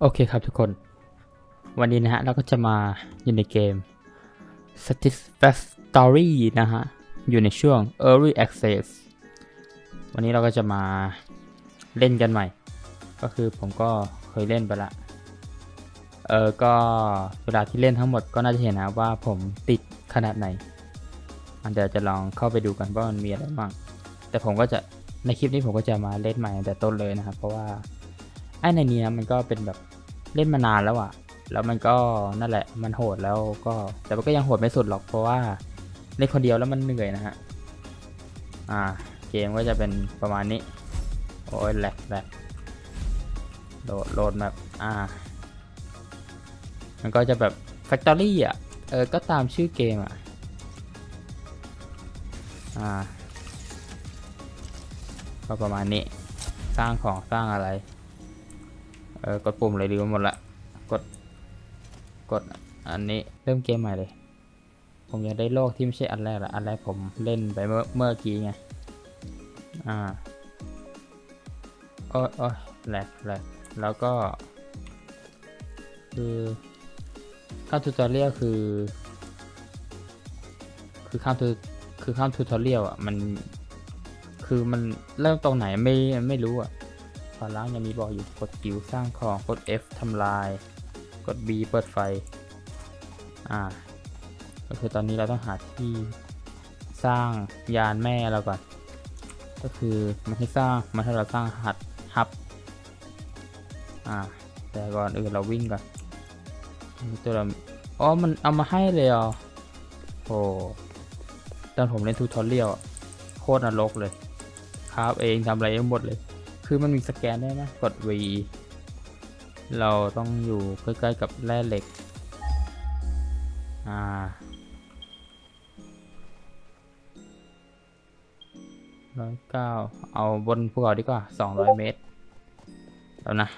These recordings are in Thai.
โอเคครับทุกคน วันนี้นะฮะ เราก็จะมาอยู่ในเกม Satisfactory นะฮะ อยู่ในช่วง Early Access วันนี้เราก็จะมาเล่นกันใหม่ ก็คือผมก็เคยเล่นไปละ เออ ก็เวลาที่เล่นทั้งหมดก็น่าจะเห็นนะว่าผมติดขนาดไหน อันเดี๋ยวจะลองเข้าไปดูกันว่ามันมีอะไรบ้าง แต่ผมก็จะ ในคลิปนี้ผมก็จะมาเล่นใหม่แต่ต้นเลยนะครับ เพราะว่าไอ้ในนี้นะมันก็เป็นแบบเล่นมานานแล้วอะแล้วมันก็นั่นแหละมันโหดแล้วก็แต่มันก็ยังโหดไม่สุดหรอกเพราะว่าเล่นคนเดียวแล้วมันเหนื่อยนะฮะอ่าเกมก็จะเป็นประมาณนี้โอ้ยแหลกแหลกโหลดโหลดแบบอ่า มันก็จะแบบ Factory อะ เออ ก็ตามชื่อเกมอะ อ่า ก็ประมาณนี้สร้างของสร้างอะไรเออกดปุ่มเลยดีกว่าหมดละกดกดอันนี้เริ่มเกมใหม่เลย ผมอยากได้โลกที่ไม่ใช่อันแรกละอันแรกผมเล่นไปเมื่อเมื่อกี้ไงอ่าโอ้ยโอ้ยแหลกแหลกแล้วก็ คือข้ามทูตอเรียลคือ คือข้ามทูคือข้ามทูตอเรียลอะมัน คือมันเริ่มตรงไหนไม่ไม่รู้อะฝาล่างยังมีบอกอยู่กดจิ๋วสร้างของกด F ทำลาย กด B เปิดไฟ อ่า ก็คือตอนนี้เราต้องหาที่สร้างยานแม่เราก่อน ก็คือมันให้สร้างมันให้เราสร้างหัดฮับ อ่า แต่ก่อนอื่นเราวิ่งก่อนมีตัวเราอ๋อ มันเอามาให้เลยเหรอโอ้ตอนผมเล่นทูทอเรียลโคตรนรกเลย ครับเองทำอะไรเองหมดเลย คือมันมีสแกนได้ไหมกด V เราต้องอยู่ใกล้ๆกับแร่เหล็ก อ่า ร้อยเก้า เอาบนภูเขาดีกว่าสองร้อยเมตร แล้วนะ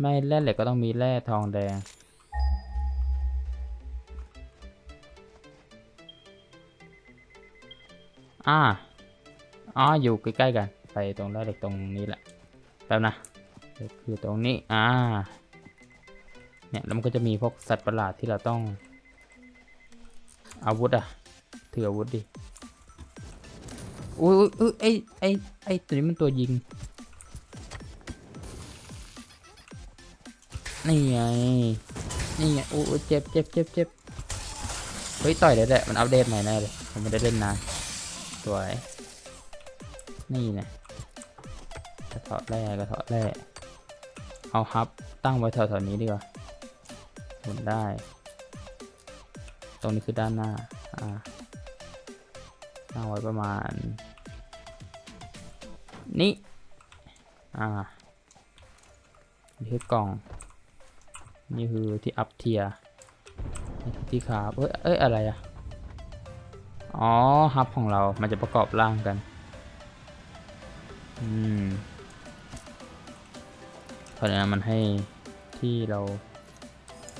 ไม่แร่เหล็กก็ต้องมีแร่ทองแดงอ่าอ๋ออยู่ใกล้ๆกัน ไปตรงแร่เหล็กตรงนี้แหละแป๊บนะคือตรงนี้อ่าเนี่ยแล้วมันก็จะมีพวกสัตว์ประหลาดที่เราต้อง อาวุธอะถืออาวุธดิอุ้ยอุ้ยอุ้ยไอไอไอตัวนี้มันตัวยิงนี่ไงนี่ไงโอ้ยเจ็บเจ็บเจ็บเจ็บเฮ้ยต่อยได้แหละมันอัปเดตใหม่แน่เลยผมไม่ได้เล่นนานสวยนี่นะ กระเถาะแร่กระเถาะแร่เอาฮับตั้งไว้แถวๆนี้ดีกว่าหมุนได้ ตรงนี้คือด้านหน้าอ่าตั้งไว้ประมาณ นี้อ่านี่คือกล่อง นี่คือที่อัพเทียนี่ที่ขาเอ้ยเอ้ยอะไรอะอ๋อฮับของเรา มันจะประกอบร่างกัน อืม ราะฉะนั้นมันให้ที่เรา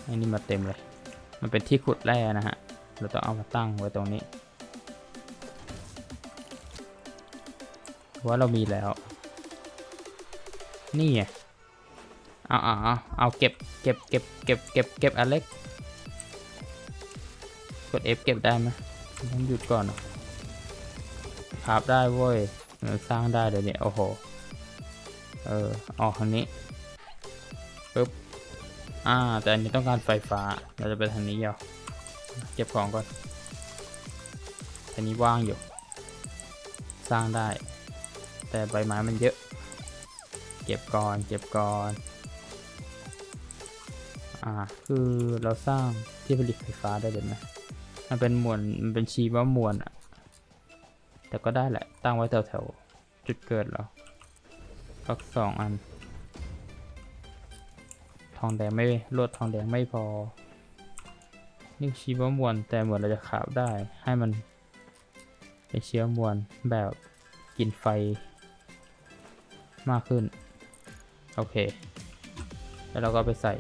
ไอ้นี่มาเต็มเลย มันเป็นที่ขุดแร่นะฮะ เราต้องเอามาตั้งไว้ตรงนี้ว่าเรามีแล้ว นี่ไงเอาเอาเอาเอาเก็บเก็บเก็บเก็บเก็บเก็บอเล็กกด F เก็บได้ไหมต้องหยุดก่อนอะครับได้เว้ยสร้างได้เดี๋ยวนี้โอ้โห เออออกทางนี้ ปึ๊บ อ่า แต่อันนี้ต้องการไฟฟ้า เราจะไปทางนี้ยาวเก็บของก่อน อันนี้ว่างอยู่ สร้างได้ แต่ใบไม้มันเยอะ เก็บก่อน เก็บก่อน อ่า คือเราสร้างที่ผลิตไฟฟ้าได้เลยไหมมันเป็นมวล มันเป็นชีวมวลอะแต่ก็ได้แหละ ตั้งไว้แถวๆจุดเกิดเราสักสองอัน องแดงไม่ลวดทองแดงไม่พอ นี่ชีวมวลแต่เหมือนเราจะขาบได้ให้มันเป็นเชื้อมวลแบบกินไฟมากขึ้น โอเค แล้วเราก็ไปใส่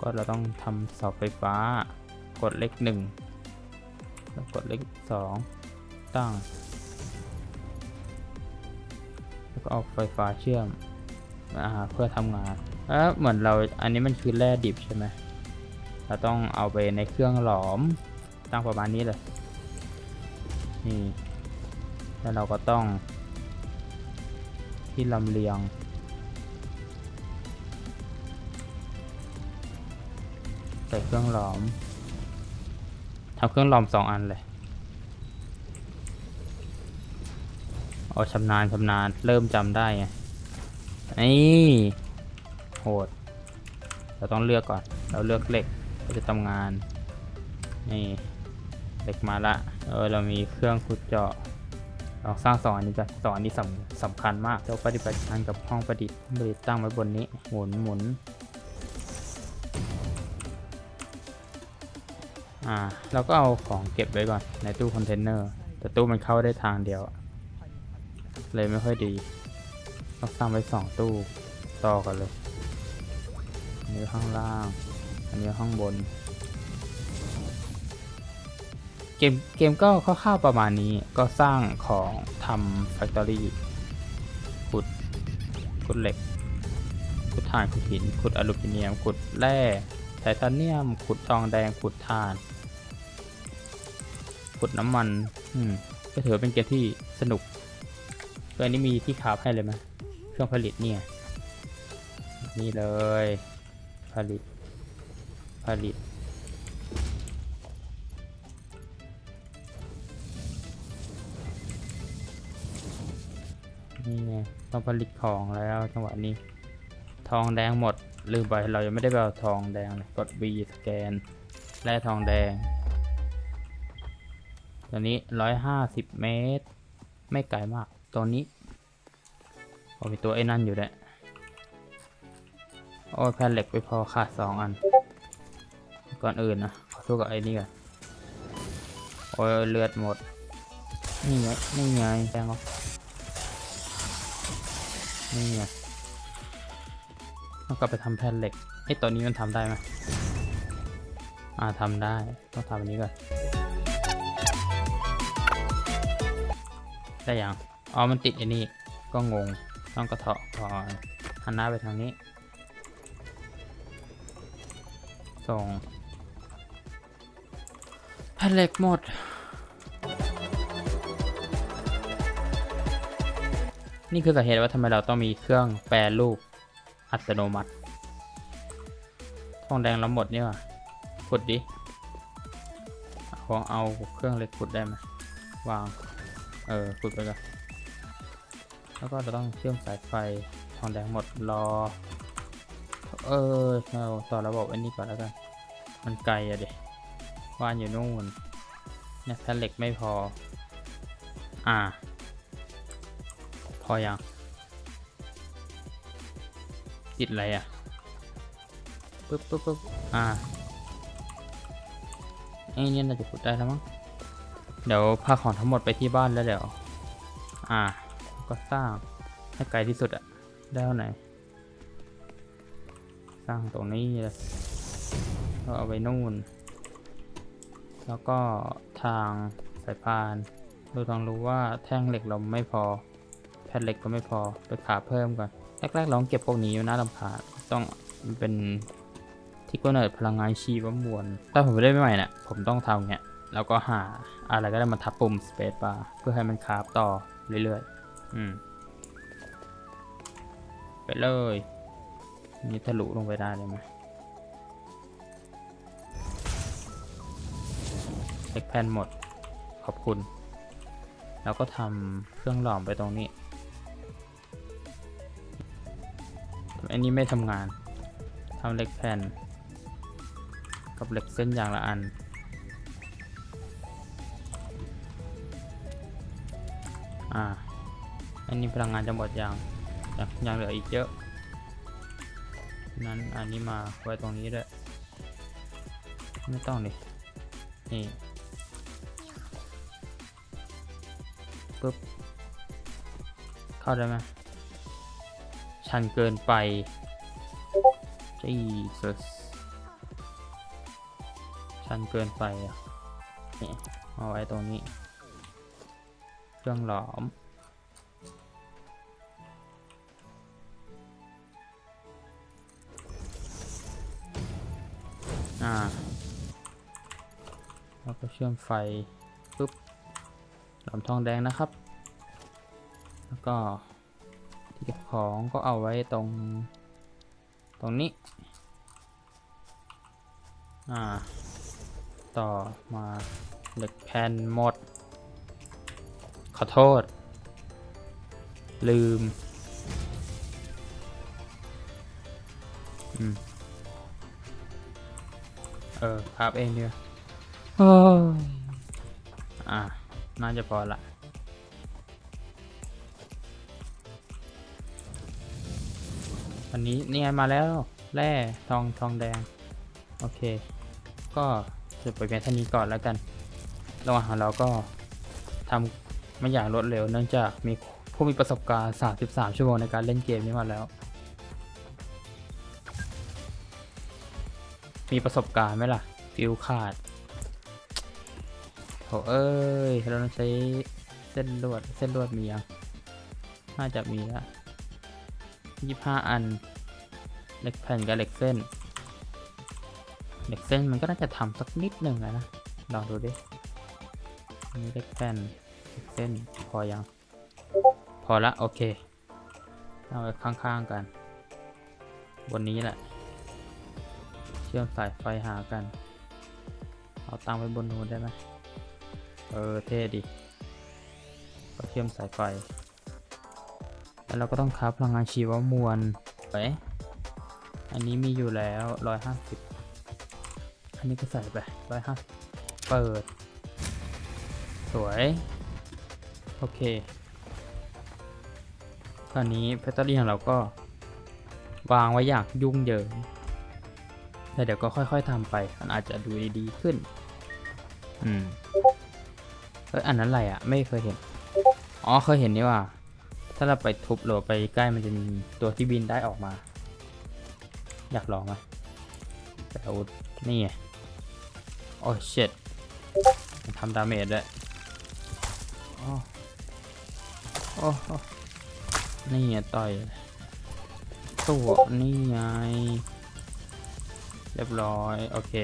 ก็เราต้องทำเสาไฟฟ้ากดเลขหนึ่งแล้วกดเลขสองตั้ง แล้วก็เอาไฟฟ้าเชื่อมอาเพื่อทำงาน แล้วเหมือนเราอันนี้มันคือแร่ดิบใช่ไหมเราต้องเอาไปในเครื่องหลอมตั้งประมาณนี้เลยนี่แล้วเราก็ต้อง ที่ลำเลียง ใส่เครื่องหลอมทำเครื่องหลอมสองอันเลยเอาชำนาญชำนาญเริ่มจำได้ไงนี่ หด เราต้องเลือกก่อน เราเลือกเหล็กเราจะทำงาน นี่เหล็กมาละ เออเรามีเครื่องขุดเจาะลองสร้างสองอันนี้กันสองอันนี้สำสำคัญมากเราปฏิบัติการกับห้องประดิษฐ์ห้องประดิษฐ์ตั้งไว้บนนี้ หมุนหมุนอ่าเราก็เอาของเก็บไว้ก่อนในตู้คอนเทนเนอร์ แต่ตู้มันเข้าได้ทางเดียว เลยไม่ค่อยดี ต้องสร้างไว้สองตู้ต่อกันเลย อันนี้ข้างล่าง อันนี้ข้างบน เกมเกมก็คร่าวๆประมาณนี้ก็สร้างของทำแฟคทอรี่ขุดขุดเหล็กขุดถ่านขุดหินขุดอลูมิเนียมขุดแร่ไทเทเนียมขุดทองแดงขุดถ่านขุดน้ำมัน อืม ก็ถือเป็นเกมที่สนุกตัวอันนี้มีที่คาฟให้เลยไหมเครื่องผลิตเนี่ย นี่เลย ผลิต ผลิต นี่ไงต้องผลิตของแล้วจังหวะนี้ ทองแดงหมดลืมไปเรายังไม่ได้ไปเอาทองแดงเลยกด V สแกนแร่ทองแดงตัวนี้ร้อยห้าสิบเมตร ไม่ไกลมาก ตัวนี้โอ้มีตัวไอ้นั่นอยู่ด้วย โอ้ยแผ่นเหล็กไปพอขาดสองอัน ก่อนอื่นนะขอสู้กับไอ้นี่ก่อนโอ้ยเลือดหมด นี่ไง นี่ไงแทงออกนี่ไงต้องกลับไปทำแผ่นเหล็กไอ้ตัวนี้มันทำได้ไหมอ่าทำได้ ต้องทำอันนี้ก่อน ได้ยัง อ๋อ มันติดไอ้นี่ก็งง ต้องกระเทาะก่อนหันหน้าไปทางนี้ ส่งแผ่นเหล็กหมด นี่คือสาเหตุว่าทำไมเราต้องมีเครื่องแปรรูปอัตโนมัติ ทองแดงเราหมดนี่หว่ะขุดดิเอเอาเครื่องเหล็กขุดได้ไหมวาง เออขุดไปก่อนแล้วก็เราต้องเชื่อมสายไฟทองแดงหมดรอ เออเราต่อระบบอันนี้ก่อนแล้วกัน มันไกลอะเด็ว่านอยู่นู่นเนี่ยแผ่นเหล็กไม่พอ อ่า พอยังติดอะไรอะปึ๊บปึ๊บปึ๊บอ่าไอ้นี่น่าจะขุดได้แล้วมั้ง เดี๋ยวพาของทั้งหมดไปที่บ้านแล้วเดี๋ยว อ่า ก็สร้างให้ไกลที่สุดอะได้เท่าไหน สร้างตรงนี้เลยก็เอาไว้นู่น แล้วก็ทางสายพาน ดูทางรู้ว่าแท่งเหล็กเราไม่พอ แผ่นเหล็กก็ไม่พอ ไปขาเพิ่มก่อน แรกๆลองเก็บพวกนี้อยู่นะลำพานต้องเป็นที่กำเนิดพลังงานชีวมวล ถ้าผมไได้ใหม่ๆเนี่ยผมต้องทำเนี้ยแล้วก็หาอะไรก็ได้มาทับปุ่ม space bar เพื่อให้มันคาฟต่อเรื่อยๆ อืม ไปเลย นี่ทะลุลงไปได้เลยไหมเล็กแผ่นหมด ขอบคุณ แล้วก็ทำเครื่องหลอมไปตรงนี้อันนี้ไม่ทำงานทำเหล็กแผ่น กับเหล็กเส้นอย่างละอัน อ่า อันนี้พลังงานจะหมดอยังยังยังเหลืออีกเยอะ นั้นอันนี้มาไว้ตรงนี้ด้วย ไม่ต้องดินี่ปึ๊บ เข้าได้ไหมชันเกินไป Jesus ชันเกินไปอะนี่เอาไว้ตรงนี้ เครื่องหลอม ก็เชื่อมไฟปุ๊บหลอมทองแดงนะครับ แล้วก็ที่เก็บของก็เอาไว้ตรง ตรงนี้ อ่า ต่อมาเหล็กแผ่นหมด ขอโทษ ลืม อืม เออครับเองเดียวโอ้ยอะน่าจะพอละวันนี้นี่ไงมาแล้วแร่ทองทองแดง โอเค ก็จะไปเพียงเท่านี้ก่อนแล้วกันระหว่างของเราก็ทำไม่อย่างรวดเร็วเนื่องจากมีผู้มีประสบการณ์ 33 ชั่วโมงในการเล่นเกมนี้มาแล้ว มีประสบการณ์ไหมล่ะ ฟิลขาดโถเอ้ย เราต้องใช้เส้นลวด เส้นลวดมียังน่าจะมีล้วยี่ห้าอัน เหล็กแผ่นกับเหล็กเส้น เหล็กเส้นมันก็น่าจะทำสักนิดหนึ่งอะนะ ลองดูดิอันนี้เหล็กแผ่นเหล็กเส้น พอยัง พอละ โอเค เอาไว้ข้างๆกัน บนนี้แหละ ชื่อมสายไฟหากัน เอาตั้งไว้บนนู้นได้ไหมเออเท่ดีก็เชื่อมสายไฟ แล้วเราก็ต้องคับพลังงานชีวมวลไปอันนี้มีอยู่แล้วร้อยห้าสิบอันนี้ก็ใส่ไปร้อยห้าเปิด สวย โอเคคราวนี้แบตเตอรี่ของเราก็วางไว้อย่างยุ่งเหยิง แต่เดี๋ยวก็ค่อยๆทำไป มันอาจจะดูดีๆขึ้น อืม เอ้ยอันนั้นอะไรอะ ไม่เคยเห็น อ๋อ เคยเห็นนี่ว่า ถ้าเราไปทุบหรือไปใกล้มันจะมีตัวที่บินได้ออกมา อยากลองไหมแต่อาวุธนี่ไงโอ้เช็ดมันทำดาเมจด้วยโอ้โอ้โอ้นี่ไงต่อยตัวนี่ไง เรียบร้อย โอเค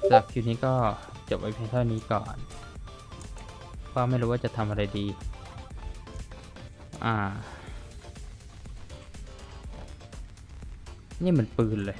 สำหรับคลิปนี้ก็จบไว้เพียงเท่านี้ก่อนเพราะไม่รู้ว่าจะทำอะไรดี อ่า นี่เหมือนปืนเลย